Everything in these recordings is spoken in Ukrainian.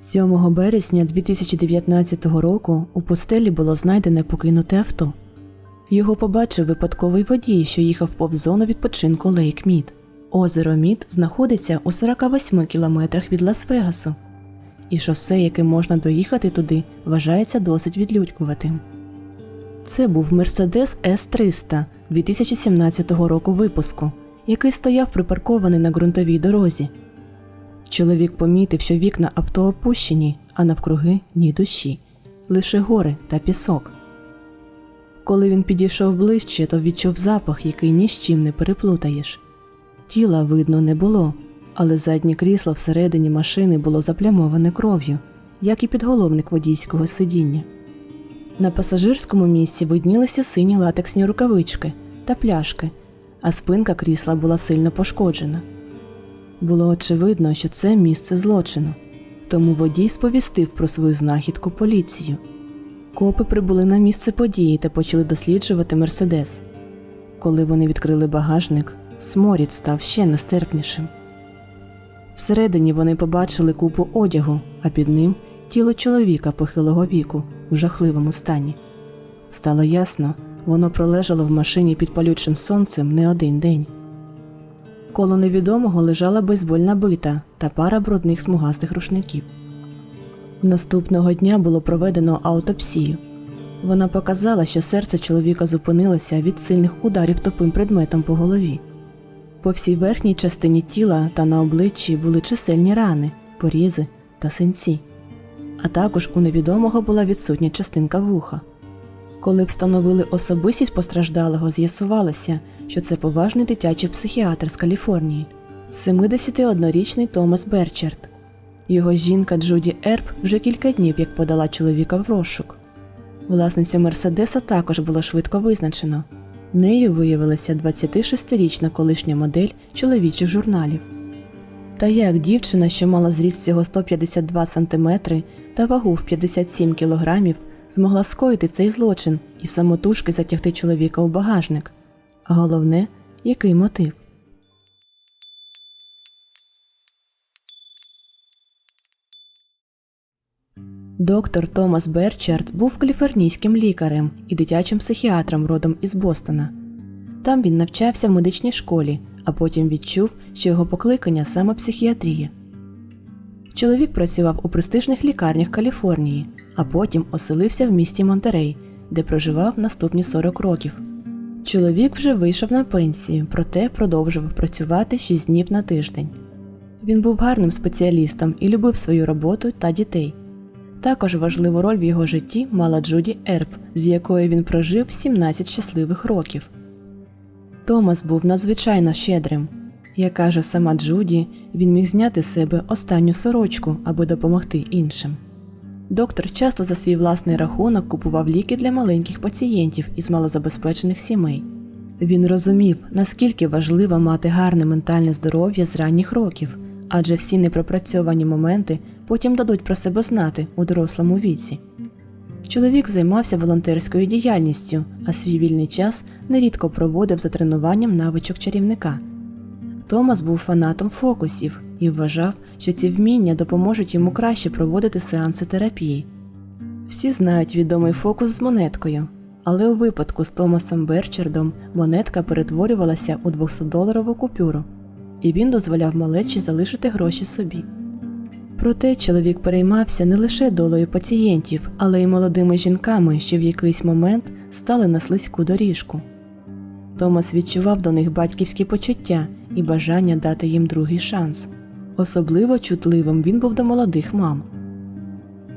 7 березня 2019 року у пустелі було знайдене покинуте авто. Його побачив випадковий водій, що їхав повз зону відпочинку Лейк Мід. Озеро Мід знаходиться у 48 кілометрах від Лас-Вегасу, і шосе, яким можна доїхати туди, вважається досить відлюдькуватим. Це був Mercedes S300 2017 року випуску, який стояв припаркований на ґрунтовій дорозі. Чоловік помітив, що вікна авто опущені, а навкруги ні душі, лише гори та пісок. Коли він підійшов ближче, то відчув запах, який ні з чим не переплутаєш. Тіла видно не було, але заднє крісло всередині машини було заплямоване кров'ю, як і підголовник водійського сидіння. На пасажирському місці виднілися сині латексні рукавички та пляшки, а спинка крісла була сильно пошкоджена. Було очевидно, що це місце злочину, тому водій сповістив про свою знахідку поліцію. Копи прибули на місце події та почали досліджувати Мерседес. Коли вони відкрили багажник, сморід став ще нестерпнішим. Всередині вони побачили купу одягу, а під ним тіло чоловіка похилого віку в жахливому стані. Стало ясно, воно пролежало в машині під палючим сонцем не один день. Коло невідомого лежала бейсбольна бита та пара брудних смугастих рушників. Наступного дня було проведено аутопсію. Вона показала, що серце чоловіка зупинилося від сильних ударів тупим предметом по голові. По всій верхній частині тіла та на обличчі були чисельні рани, порізи та синці. А також у невідомого була відсутня частинка вуха. Коли встановили особистість постраждалого, з'ясувалося, що це поважний дитячий психіатр з Каліфорнії, 71-річний Томас Берчард. Його жінка Джуді Ерб вже кілька днів як подала чоловіка в розшук. Власницю Мерседеса також було швидко визначено. Нею виявилася 26-річна колишня модель чоловічих журналів. Та як дівчина, що мала зріст всього 152 см та вагу в 57 кг, змогла скоїти цей злочин і самотужки затягти чоловіка у багажник. Головне, який мотив? Доктор Томас Берчард був каліфорнійським лікарем і дитячим психіатром родом із Бостона. Там він навчався в медичній школі, а потім відчув, що його покликання саме психіатрія. Чоловік працював у престижних лікарнях Каліфорнії, а потім оселився в місті Монтерей, де проживав наступні 40 років. Чоловік вже вийшов на пенсію, проте продовжував працювати 6 днів на тиждень. Він був гарним спеціалістом і любив свою роботу та дітей. Також важливу роль в його житті мала Джуді Ерб, з якою він прожив 17 щасливих років. Томас був надзвичайно щедрим. Як каже сама Джуді, він міг зняти з себе останню сорочку, аби допомогти іншим. Доктор часто за свій власний рахунок купував ліки для маленьких пацієнтів із малозабезпечених сімей. Він розумів, наскільки важливо мати гарне ментальне здоров'я з ранніх років, адже всі непропрацьовані моменти потім дадуть про себе знати у дорослому віці. Чоловік займався волонтерською діяльністю, а свій вільний час нерідко проводив за тренуванням навичок чарівника. Томас був фанатом фокусів і вважав, що ці вміння допоможуть йому краще проводити сеанси терапії. Всі знають відомий фокус з монеткою, але у випадку з Томасом Берчардом монетка перетворювалася у 200-доларову купюру, і він дозволяв малечі залишити гроші собі. Проте чоловік переймався не лише долею пацієнтів, але й молодими жінками, що в якийсь момент стали на слизьку доріжку. Томас відчував до них батьківські почуття і бажання дати їм другий шанс. Особливо чутливим він був до молодих мам.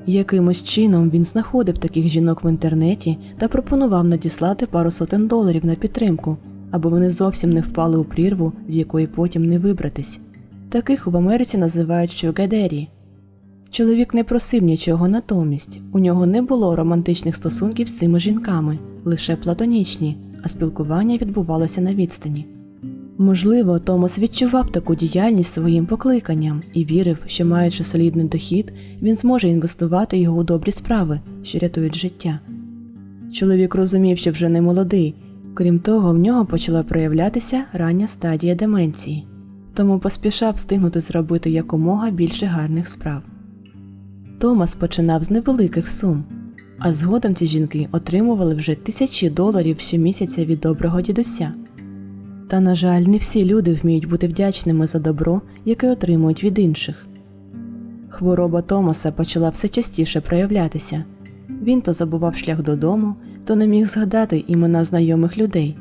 Якимось чином він знаходив таких жінок в інтернеті та пропонував надіслати пару сотень доларів на підтримку, аби вони зовсім не впали у прірву, з якої потім не вибратись. Таких в Америці називають щугадері. Чоловік не просив нічого натомість, у нього не було романтичних стосунків з цими жінками, лише платонічні, а спілкування відбувалося на відстані. Можливо, Томас відчував таку діяльність своїм покликанням і вірив, що, маючи солідний дохід, він зможе інвестувати його у добрі справи, що рятують життя. Чоловік розумів, що вже не молодий, крім того, в нього почала проявлятися рання стадія деменції, тому поспішав встигнути зробити якомога більше гарних справ. Томас починав з невеликих сум, а згодом ці жінки отримували вже тисячі доларів щомісяця від доброго дідуся. Та, на жаль, не всі люди вміють бути вдячними за добро, яке отримують від інших. Хвороба Томаса почала все частіше проявлятися. Він то забував шлях додому, то не міг згадати імена знайомих людей.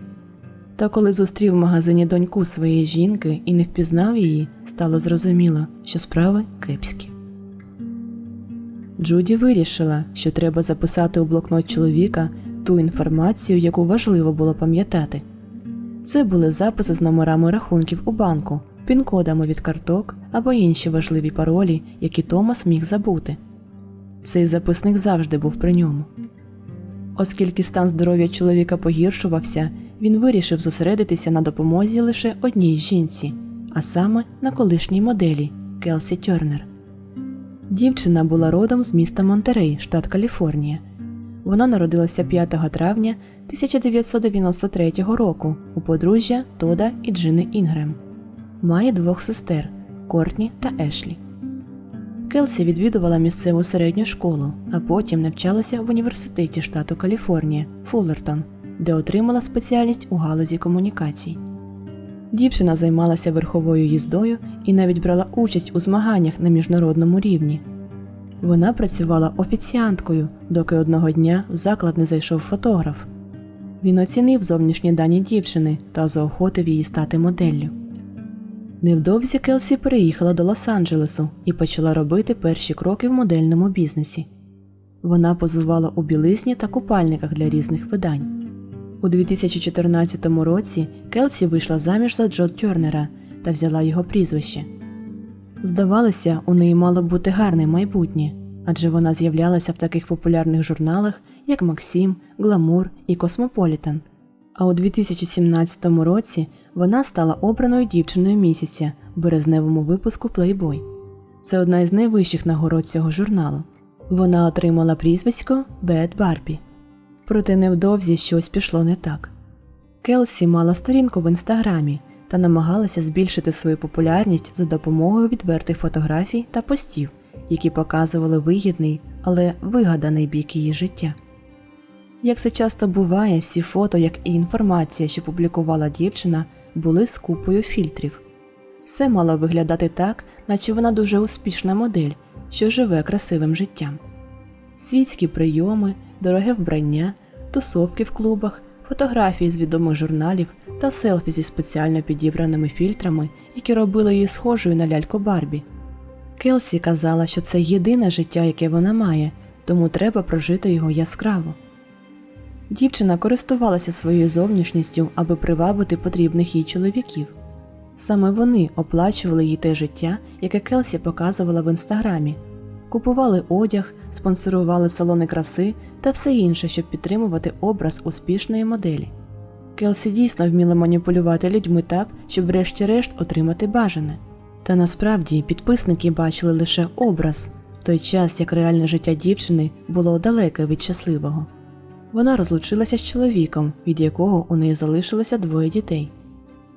Та коли зустрів в магазині доньку своєї жінки і не впізнав її, стало зрозуміло, що справи кепські. Джуді вирішила, що треба записати у блокнот чоловіка ту інформацію, яку важливо було пам'ятати. Це були записи з номерами рахунків у банку, пін-кодами від карток або інші важливі паролі, які Томас міг забути. Цей записник завжди був при ньому. Оскільки стан здоров'я чоловіка погіршувався, він вирішив зосередитися на допомозі лише одній жінці, а саме на колишній моделі Келсі Тернер. Дівчина була родом з міста Монтерей, штат Каліфорнія. Вона народилася 5 травня 1993 року у подружжя Тода і Джини Інгрем. Має двох сестер Кортні та Ешлі. Келсі відвідувала місцеву середню школу, а потім навчалася в університеті штату Каліфорнія Фуллертон, де отримала спеціальність у галузі комунікацій. Дівчина займалася верховою їздою і навіть брала участь у змаганнях на міжнародному рівні. Вона працювала офіціанткою, доки одного дня в заклад не зайшов фотограф. Він оцінив зовнішні дані дівчини та заохотив її стати моделлю. Невдовзі Келсі переїхала до Лос-Анджелесу і почала робити перші кроки в модельному бізнесі. Вона позувала у білизні та купальниках для різних видань. У 2014 році Келсі вийшла заміж за Джо Тернера та взяла його прізвище. Здавалося, у неї мало бути гарне майбутнє, адже вона з'являлася в таких популярних журналах, як Максим, Гламур і Космополітан. А у 2017 році вона стала обраною дівчиною місяця в березневому випуску Playboy. Це одна із найвищих нагород цього журналу. Вона отримала прізвисько Бет Барбі. Проте невдовзі щось пішло не так. Келсі мала сторінку в інстаграмі та намагалася збільшити свою популярність за допомогою відвертих фотографій та постів, які показували вигідний, але вигаданий бік її життя. Як це часто буває, всі фото, як і інформація, що публікувала дівчина, були з купою фільтрів. Все мало виглядати так, наче вона дуже успішна модель, що живе красивим життям. Світські прийоми, дороге вбрання, тусовки в клубах, фотографії з відомих журналів та селфі зі спеціально підібраними фільтрами, які робили її схожою на ляльку Барбі. Келсі казала, що це єдине життя, яке вона має, тому треба прожити його яскраво. Дівчина користувалася своєю зовнішністю, аби привабити потрібних їй чоловіків. Саме вони оплачували їй те життя, яке Келсі показувала в інстаграмі, купували одяг, спонсорували салони краси та все інше, щоб підтримувати образ успішної моделі. Келсі дійсно вміла маніпулювати людьми так, щоб врешті-решт отримати бажане. Та насправді підписники бачили лише образ, в той час як реальне життя дівчини було далеке від щасливого. Вона розлучилася з чоловіком, від якого у неї залишилося двоє дітей.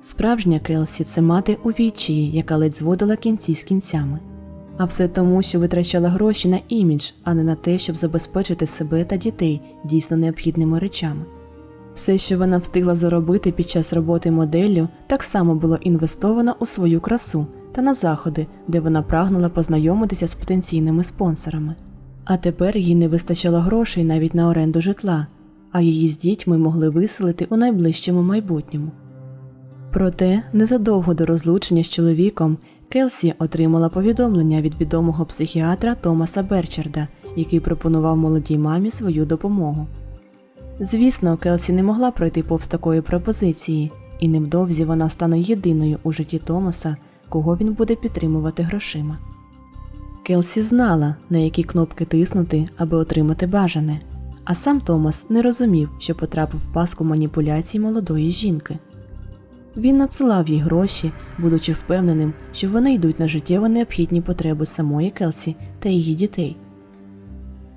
Справжня Келсі це мати у відчаї, яка ледь зводила кінці з кінцями. А все тому, що витрачала гроші на імідж, а не на те, щоб забезпечити себе та дітей дійсно необхідними речами. Все, що вона встигла заробити під час роботи моделлю, так само було інвестовано у свою красу та на заходи, де вона прагнула познайомитися з потенційними спонсорами. А тепер їй не вистачало грошей навіть на оренду житла, а її з дітьми могли виселити у найближчому майбутньому. Проте, незадовго до розлучення з чоловіком, Келсі отримала повідомлення від відомого психіатра Томаса Берчарда, який пропонував молодій мамі свою допомогу. Звісно, Келсі не могла пройти повз такої пропозиції, і невдовзі вона стане єдиною у житті Томаса, кого він буде підтримувати грошима. Келсі знала, на які кнопки тиснути, аби отримати бажане, а сам Томас не розумів, що потрапив в паску маніпуляцій молодої жінки. Він надсилав їй гроші, будучи впевненим, що вони йдуть на життєво необхідні потреби самої Келсі та її дітей.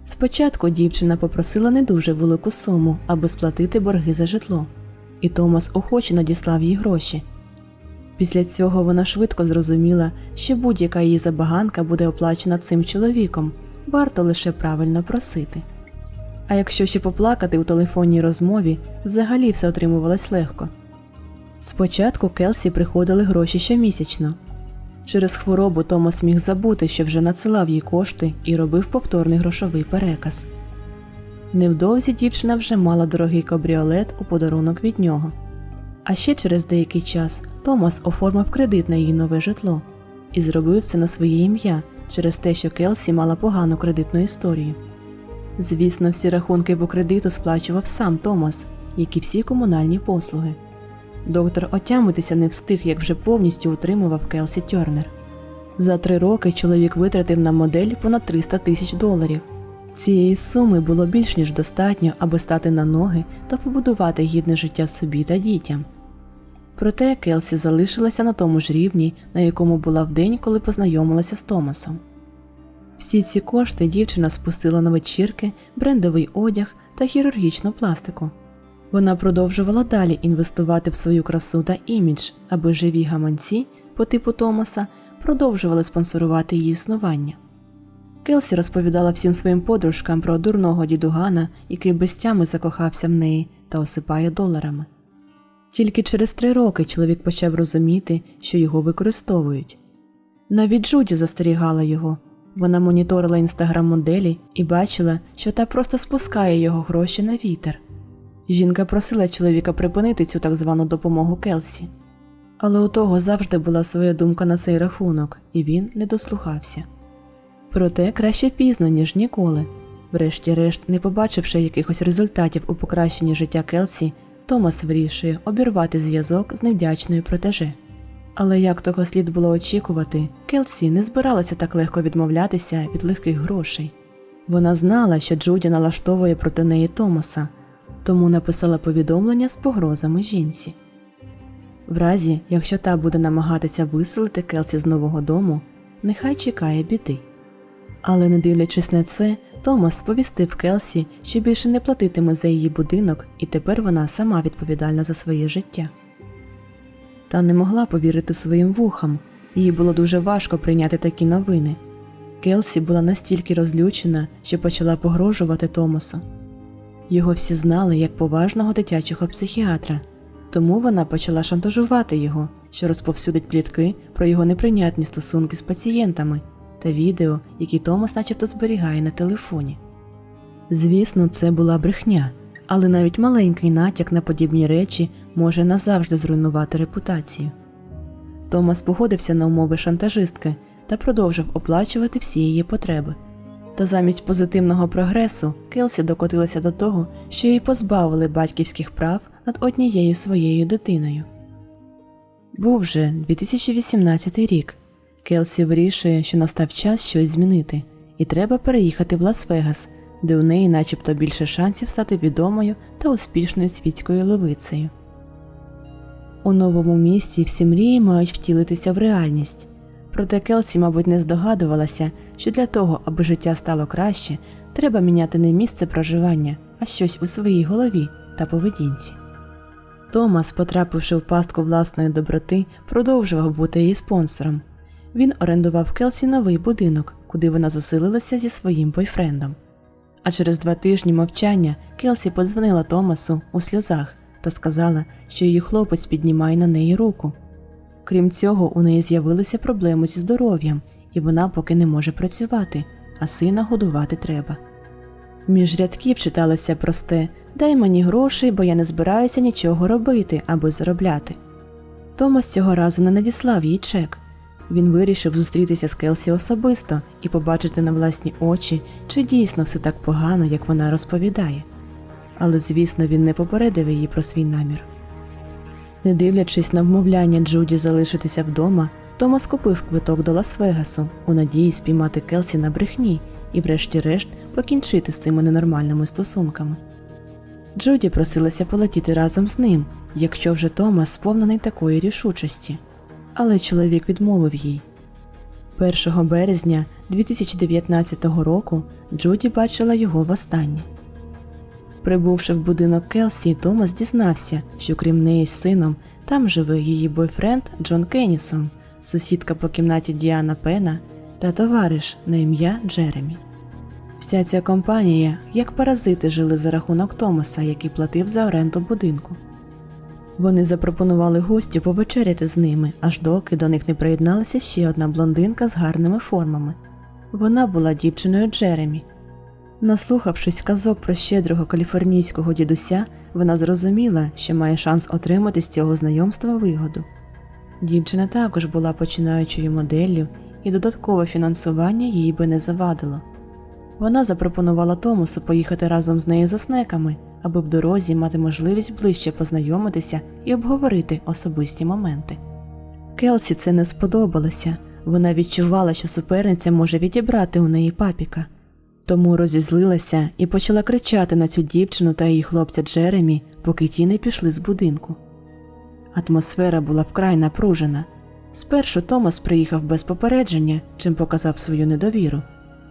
Спочатку дівчина попросила не дуже велику суму, аби сплатити борги за житло, і Томас охоче надіслав їй гроші. Після цього вона швидко зрозуміла, що будь-яка її забаганка буде оплачена цим чоловіком, варто лише правильно просити. А якщо ще поплакати у телефонній розмові, взагалі все отримувалось легко. Спочатку Келсі приходили гроші щомісячно. Через хворобу Томас міг забути, що вже надсилав їй кошти і робив повторний грошовий переказ. Невдовзі дівчина вже мала дорогий кабріолет у подарунок від нього. А ще через деякий час Томас оформив кредит на її нове житло і зробив це на своє ім'я через те, що Келсі мала погану кредитну історію. Звісно, всі рахунки по кредиту сплачував сам Томас, як і всі комунальні послуги. Доктор отямитися не встиг, як вже повністю утримував Келсі Тьорнер. За три роки чоловік витратив на модель понад 300 тисяч доларів. Цієї суми було більш ніж достатньо, аби стати на ноги та побудувати гідне життя собі та дітям. Проте Келсі залишилася на тому ж рівні, на якому була в день, коли познайомилася з Томасом. Всі ці кошти дівчина спустила на вечірки, брендовий одяг та хірургічну пластику. Вона продовжувала далі інвестувати в свою красу та імідж, аби живі гаманці по типу Томаса продовжували спонсорувати її існування. Келсі розповідала всім своїм подружкам про дурного дідугана, який без тями закохався в неї та осипає доларами. Тільки через три роки чоловік почав розуміти, що його використовують. Навіть Джуді застерігала його. Вона моніторила інстаграм моделі і бачила, що та просто спускає його гроші на вітер. Жінка просила чоловіка припинити цю так звану допомогу Келсі. Але у того завжди була своя думка на цей рахунок, і він не дослухався. Проте краще пізно, ніж ніколи. Врешті-решт, не побачивши якихось результатів у покращенні життя Келсі, Томас вирішує обірвати зв'язок з невдячною протеже. Але як того слід було очікувати, Келсі не збиралася так легко відмовлятися від легких грошей. Вона знала, що Джуді налаштовує проти неї Томаса, тому написала повідомлення з погрозами жінці. В разі, якщо та буде намагатися виселити Келсі з нового дому, нехай чекає біди. Але не дивлячись на це, Томас сповістив Келсі, що більше не платитиме за її будинок, і тепер вона сама відповідальна за своє життя. Та не могла повірити своїм вухам, їй було дуже важко прийняти такі новини. Келсі була настільки розлючена, що почала погрожувати Томасу. Його всі знали як поважного дитячого психіатра, тому вона почала шантажувати його, що розповсюдить плітки про його неприйнятні стосунки з пацієнтами та відео, які Томас начебто зберігає на телефоні. Звісно, це була брехня, але навіть маленький натяк на подібні речі може назавжди зруйнувати репутацію. Томас погодився на умови шантажистки та продовжив оплачувати всі її потреби. Та замість позитивного прогресу Келсі докотилася до того, що її позбавили батьківських прав над однією своєю дитиною. Був же 2018 рік. Келсі вирішує, що настав час щось змінити, і треба переїхати в Лас-Вегас, де у неї начебто більше шансів стати відомою та успішною світською левицею. У новому місті всі мрії мають втілитися в реальність. Проте Келсі, мабуть, не здогадувалася, що для того, аби життя стало краще, треба міняти не місце проживання, а щось у своїй голові та поведінці. Томас, потрапивши в пастку власної доброти, продовжував бути її спонсором. Він орендував Келсі новий будинок, куди вона заселилася зі своїм бойфрендом. А через два тижні мовчання Келсі подзвонила Томасу у сльозах та сказала, що її хлопець піднімає на неї руку. Крім цього, у неї з'явилися проблеми зі здоров'ям, і вона поки не може працювати, а сина годувати треба. Між рядків читалося просте Дай мені грошей, бо я не збираюся нічого робити, аби заробляти. Томас цього разу не надіслав їй чек. Він вирішив зустрітися з Келсі особисто і побачити на власні очі, чи дійсно все так погано, як вона розповідає. Але, звісно, він не попередив її про свій намір. Не дивлячись на вмовляння Джуді залишитися вдома, Томас купив квиток до Лас-Вегасу у надії спіймати Келсі на брехні і, врешті-решт, покінчити з цими ненормальними стосунками. Джуді просилася полетіти разом з ним, якщо вже Томас сповнений такої рішучості, але чоловік відмовив їй. 1 березня 2019 року Джуді бачила його востаннє. Прибувши в будинок Келсі, Томас дізнався, що крім неї з сином там живе її бойфренд Джон Кеннісон, сусідка по кімнаті Діана Пена та товариш на ім'я Джеремі. Вся ця компанія, як паразити, жили за рахунок Томаса, який платив за оренду будинку. Вони запропонували гостю повечеряти з ними, аж доки до них не приєдналася ще одна блондинка з гарними формами. Вона була дівчиною Джеремі. Наслухавшись казок про щедрого каліфорнійського дідуся, вона зрозуміла, що має шанс отримати з цього знайомства вигоду. Дівчина також була починаючою моделлю, і додаткове фінансування їй би не завадило. Вона запропонувала Томасу поїхати разом з нею за снеками, аби в дорозі мати можливість ближче познайомитися і обговорити особисті моменти. Келсі це не сподобалося, вона відчувала, що суперниця може відібрати у неї папіка. Тому розізлилася і почала кричати на цю дівчину та її хлопця Джеремі, поки ті не пішли з будинку. Атмосфера була вкрай напружена. Спершу Томас приїхав без попередження, чим показав свою недовіру.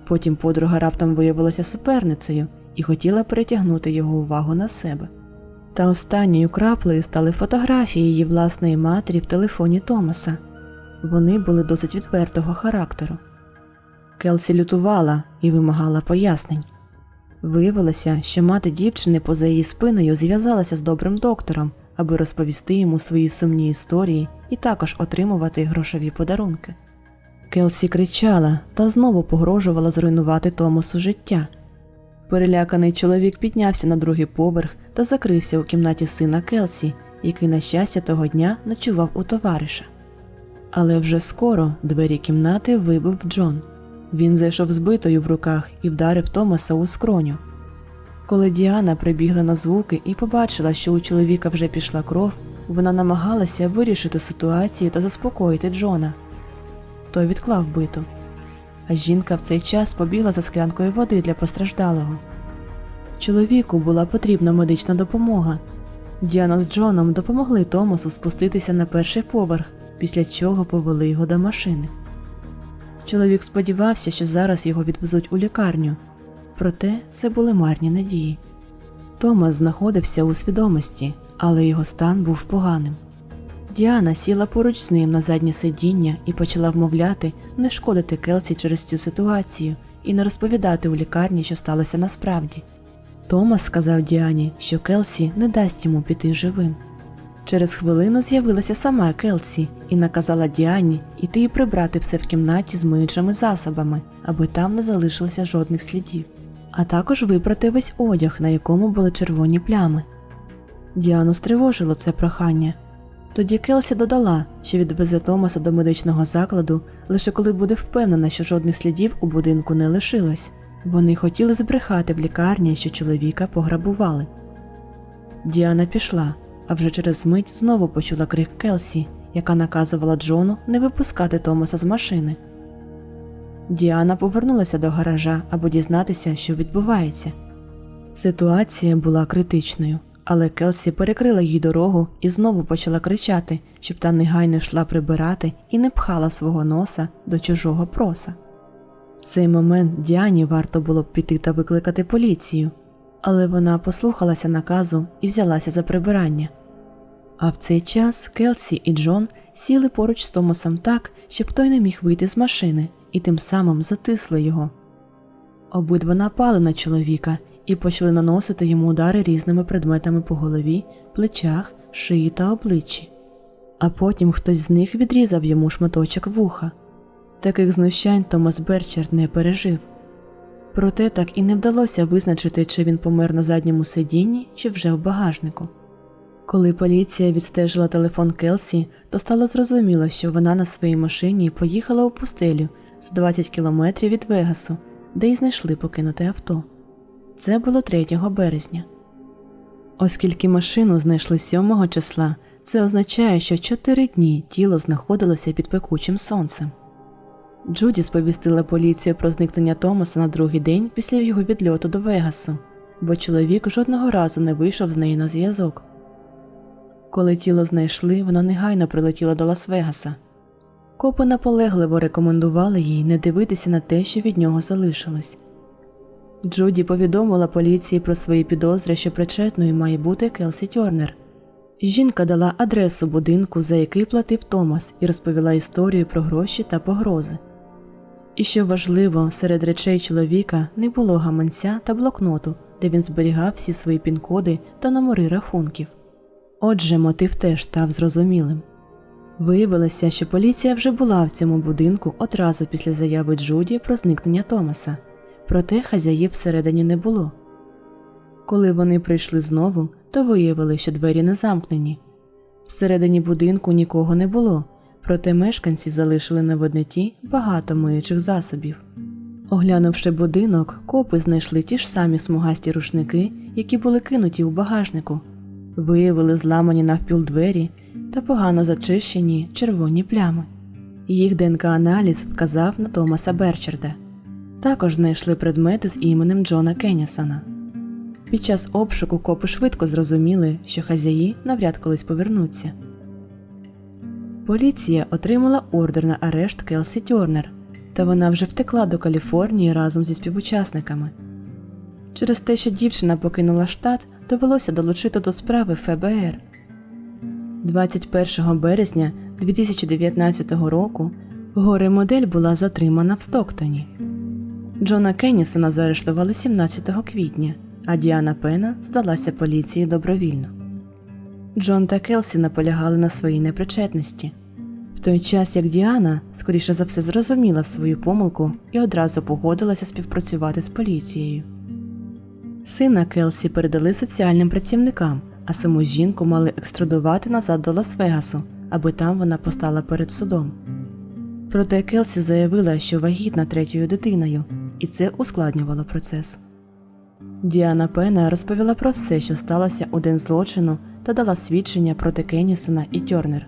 Потім подруга раптом виявилася суперницею і хотіла перетягнути його увагу на себе. Та останньою краплею стали фотографії її власної матері в телефоні Томаса. Вони були досить відвертого характеру. Келсі лютувала і вимагала пояснень. Виявилося, що мати дівчини поза її спиною зв'язалася з добрим доктором, аби розповісти йому свої сумні історії і також отримувати грошові подарунки. Келсі кричала та знову погрожувала зруйнувати Томасу життя. Переляканий чоловік піднявся на другий поверх та закрився у кімнаті сина Келсі, який, на щастя, того дня ночував у товариша. Але вже скоро двері кімнати вибив Джон. Він зайшов збитою в руках і вдарив Томаса у скроню. Коли Діана прибігла на звуки і побачила, що у чоловіка вже пішла кров, вона намагалася вирішити ситуацію та заспокоїти Джона. Той відклав биту. А жінка в цей час побігла за склянкою води для постраждалого. Чоловіку була потрібна медична допомога. Діана з Джоном допомогли Томасу спуститися на перший поверх, після чого повели його до машини. Чоловік сподівався, що зараз його відвезуть у лікарню, проте це були марні надії. Томас знаходився у свідомості, але його стан був поганим. Діана сіла поруч з ним на заднє сидіння і почала вмовляти не шкодити Келсі через цю ситуацію і не розповідати у лікарні, що сталося насправді. Томас сказав Діані, що Келсі не дасть йому піти живим. Через хвилину з'явилася сама Келсі і наказала Діані іти і прибрати все в кімнаті з миючими засобами, аби там не залишилося жодних слідів, а також випрати весь одяг, на якому були червоні плями. Діану стривожило це прохання. Тоді Келсі додала, що відвезе Томаса до медичного закладу лише коли буде впевнена, що жодних слідів у будинку не лишилось. Вони хотіли збрехати в лікарні, що чоловіка пограбували. Діана пішла, а вже через мить знову почула крик Келсі, яка наказувала Джону не випускати Томаса з машини. Діана повернулася до гаража, аби дізнатися, що відбувається. Ситуація була критичною, але Келсі перекрила їй дорогу і знову почала кричати, щоб та негайно йшла прибирати і не пхала свого носа до чужого проса. В цей момент Діані варто було б піти та викликати поліцію, але вона послухалася наказу і взялася за прибирання. А в цей час Келсі і Джон сіли поруч з Томасом так, щоб той не міг вийти з машини, і тим самим затисли його. Обидва напали на чоловіка і почали наносити йому удари різними предметами по голові, плечах, шиї та обличчі. А потім хтось з них відрізав йому шматочок вуха. Таких знущань Томас Берчард не пережив. Проте так і не вдалося визначити, чи він помер на задньому сидінні, чи вже в багажнику. Коли поліція відстежила телефон Келсі, то стало зрозуміло, що вона на своїй машині поїхала у пустелю за 20 кілометрів від Вегасу, де й знайшли покинуте авто. Це було 3 березня. Оскільки машину знайшли 7 числа, це означає, що 4 дні тіло знаходилося під пекучим сонцем. Джуді сповістила поліцію про зникнення Томаса на другий день після його відльоту до Вегасу, бо чоловік жодного разу не вийшов з неї на зв'язок. Коли тіло знайшли, вона негайно прилетіла до Лас-Вегаса. Копи наполегливо рекомендували їй не дивитися на те, що від нього залишилось. Джуді повідомила поліції про свої підозри, що причетною має бути Келсі Тьорнер. Жінка дала адресу будинку, за який платив Томас, і розповіла історію про гроші та погрози. І що важливо, серед речей чоловіка не було гаманця та блокноту, де він зберігав всі свої пін-коди та номери рахунків. Отже, мотив теж став зрозумілим. Виявилося, що поліція вже була в цьому будинку одразу після заяви Джуді про зникнення Томаса, проте хазяїв всередині не було. Коли вони прийшли знову, то виявили, що двері не замкнені. Всередині будинку нікого не було, проте мешканці залишили на видноті багато миючих засобів. Оглянувши будинок, копи знайшли ті ж самі смугасті рушники, які були кинуті у багажнику, виявили зламані навпіл двері та погано зачищені червоні плями. Їх ДНК-аналіз вказав на Томаса Берчарда. Також знайшли предмети з іменем Джона Кеннісона. Під час обшуку копи швидко зрозуміли, що хазяї навряд колись повернуться. Поліція отримала ордер на арешт Келсі Тьорнер, та вона вже втекла до Каліфорнії разом зі співучасниками. Через те, що дівчина покинула штат, довелося долучити до справи ФБР. 21 березня 2019 року горе-модель була затримана в Стоктоні. Джона Кеннісона заарештували 17 квітня, а Діана Пена здалася поліції добровільно. Джон та Келсі наполягали на своїй непричетності, в той час як Діана, скоріше за все, зрозуміла свою помилку і одразу погодилася співпрацювати з поліцією. Сина Келсі передали соціальним працівникам, а саму жінку мали екстрадувати назад до Лас-Вегасу, аби там вона постала перед судом. Проте Келсі заявила, що вагітна третьою дитиною, і це ускладнювало процес. Діана Пена розповіла про все, що сталося у день злочину, та дала свідчення проти Кеннісона і Тьорнер.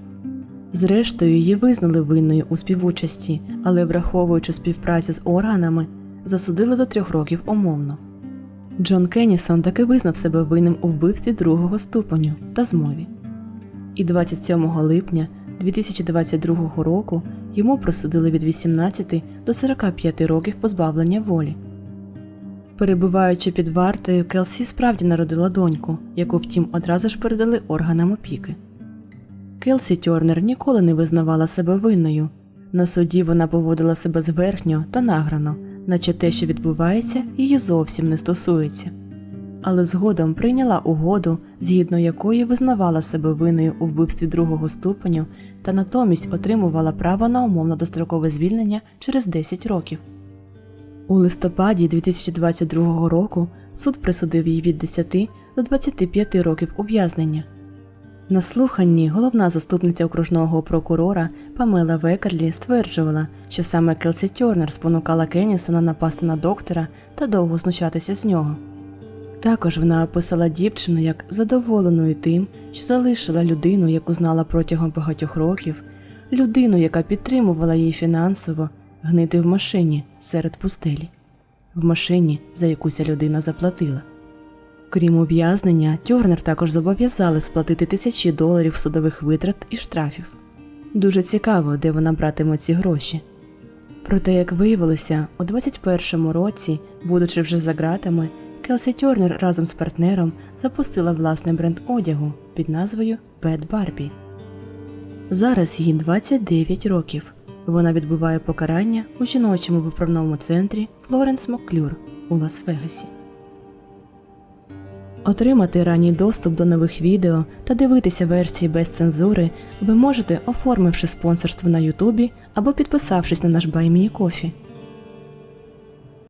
Зрештою, її визнали винною у співучасті, але, враховуючи співпрацю з органами, засудили до трьох років умовно. Джон Кеннісон таки визнав себе винним у вбивстві другого ступеню та змові. І 27 липня 2022 року йому присудили від 18 до 45 років позбавлення волі. Перебуваючи під вартою, Келсі справді народила доньку, яку втім одразу ж передали органам опіки. Келсі Тьорнер ніколи не визнавала себе винною. На суді вона поводила себе зверхньо та награно, наче те, що відбувається, її зовсім не стосується. Але згодом прийняла угоду, згідно якої визнавала себе винною у вбивстві другого ступеню та натомість отримувала право на умовно дострокове звільнення через 10 років. У листопаді 2022 року суд присудив їй від 10 до 25 років ув'язнення. На слуханні головна заступниця окружного прокурора Памела Векерлі стверджувала, що саме Келсі Тьорнер спонукала Кеннісона напасти на доктора та довго знущатися з нього. Також вона описала дівчину як задоволеною тим, що залишила людину, яку знала протягом багатьох років, людину, яка підтримувала її фінансово, гнити в машині серед пустелі, в машині, за яку ця людина заплатила. Крім ув'язнення, Тьорнер також зобов'язали сплатити тисячі доларів судових витрат і штрафів. Дуже цікаво, де вона братиме ці гроші. Проте, як виявилося, у 21-му році, будучи вже за ґратами, Келсі Тьорнер разом з партнером запустила власний бренд одягу під назвою Bad Barbie. Зараз їй 29 років. Вона відбуває покарання у жіночому виправному центрі Флоренс Моклюр у Лас-Вегасі. Отримати ранній доступ до нових відео та дивитися версії без цензури ви можете, оформивши спонсорство на Ютубі або підписавшись на наш Кофі.